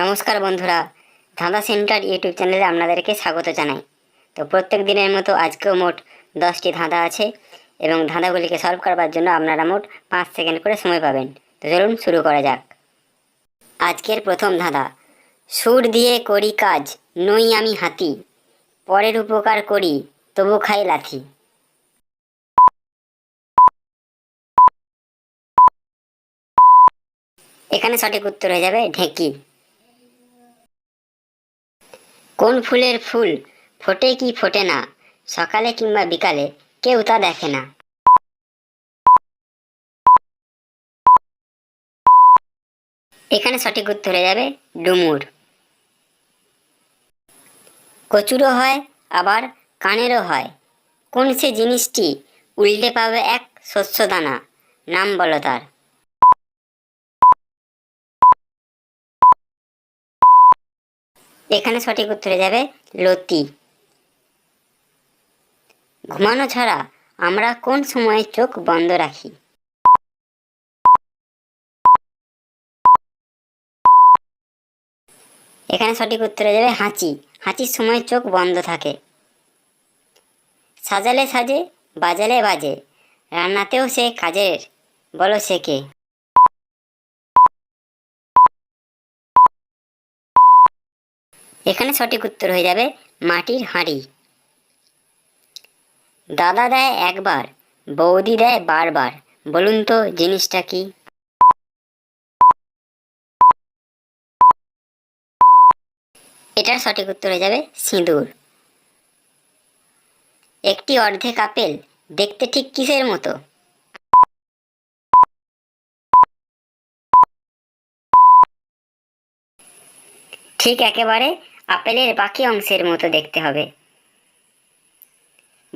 নমস্কার বন্ধুরা, ধাঁধা সেন্টার ইউটিউব চ্যানেলে আপনাদেরকে স্বাগত জানাই। তো প্রত্যেক দিনের মতো আজকেও মোট দশটি ধাঁধা আছে এবং ধাঁধাগুলিকে সলভ করবার জন্য আপনারা মোট পাঁচ সেকেন্ড করে সময় পাবেন। তো চলুন শুরু করা যাক। আজকের প্রথম ধাঁধা, সুর দিয়ে করি কাজ, নই আমি হাতি, পরের উপকার করি, তবু খাই লাথি। এখানে সঠিক উত্তর হয়ে যাবে ঢেঁকি। কোন ফুলের ফুল ফোটে কি ফোটে না? সকালে কিংবা বিকালে কেউ তা দেখে না। এখানে সঠিক উত্তর যাবে ডুমুর। কচুরও হয়, আবার কানেরও হয়। কোন সে জিনিসটি উল্টে পাবে এক শস্য দানা? নাম বলো তার। এখানে সঠিক উত্তরে যাবে লতি। ঘুমানো ছাড়া আমরা কোন সময়ে চোখ বন্ধ রাখি? এখানে সঠিক উত্তরে যাবে হাঁচি। হাঁচির সময় চোখ বন্ধ থাকে। সাজালে সাজে, বাজালে বাজে। রান্নাতেও সে কাজের, বলো সে কে? এখানে সঠিক উত্তর হয়ে যাবে মাটির হাঁড়ি। দাদা দেয় একবার, বৌদি দেয় বারবার। বলুন তো, জিনিসটা কি? এটার সঠিক উত্তর হয়ে যাবে সিঁদুর। একটি অর্ধেক আপেল, দেখতে ঠিক কিসের মতো? ঠিক একেবারে আপেলের বাকি অংশের মতো দেখতে হবে।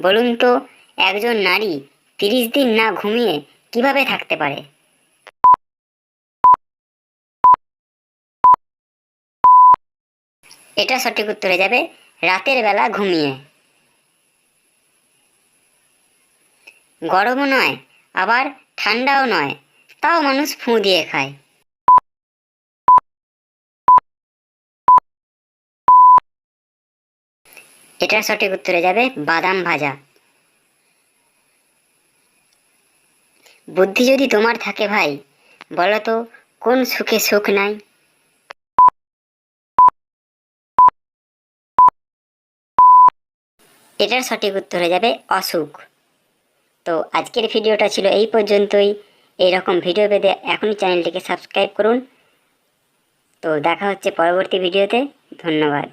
বলুন তো, একজন নারী তিরিশ দিন না ঘুমিয়ে কীভাবে থাকতে পারে? এটা সঠিক উত্তরে যাবে, রাতের বেলা ঘুমিয়ে। গরমও নয়, আবার ঠান্ডাও নয়, তাও মানুষ ফুঁ দিয়ে খায়। এটার সঠিক উত্তরে যাবে বাদাম ভাজা। বুদ্ধি যদি তোমার থাকে ভাই, বলো তো কোন সুখে সুখ নাই? এটার সঠিক উত্তর হয়ে যাবে অসুখ। তো আজকের ভিডিওটা ছিল এই পর্যন্তই। এইরকম ভিডিও পেতে এখনই চ্যানেলটিকে সাবস্ক্রাইব করুন। তো দেখা হচ্ছে পরবর্তী ভিডিওতে। ধন্যবাদ।